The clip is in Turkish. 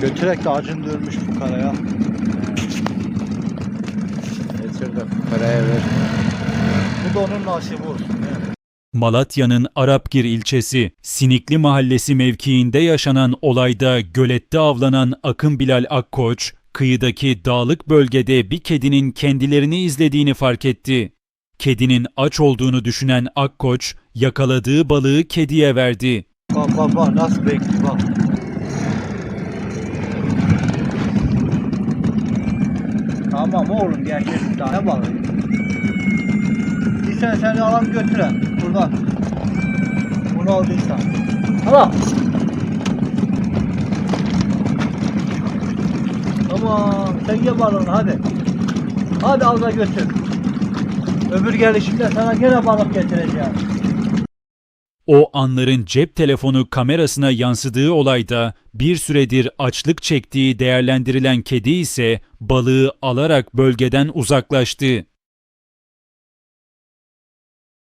Götürek de acın dönmüş bu karaya. Getir de paraya ver. Bu da onun nasibi olsun. Malatya'nın Arapgir ilçesi Sinikli Mahallesi mevkiinde yaşanan olayda gölette avlanan Akın Bilal Akkoç, kıyıdaki dağlık bölgede bir kedinin kendilerini izlediğini fark etti. Kedinin aç olduğunu düşünen Akkoç, yakaladığı balığı kediye verdi. Bak bak bak nasıl bekliyor bak. Tamam oğlum gel bir tane balık. Sen seni alalım götüren. Buradan. Bunu aldıysan. Tamam. Tamam. Sen ye balığını hadi. Hadi al da götür. Öbür gelişimde sana gene balık getireceğim. O anların cep telefonu kamerasına yansıdığı olayda bir süredir açlık çektiği değerlendirilen kedi ise balığı alarak bölgeden uzaklaştı.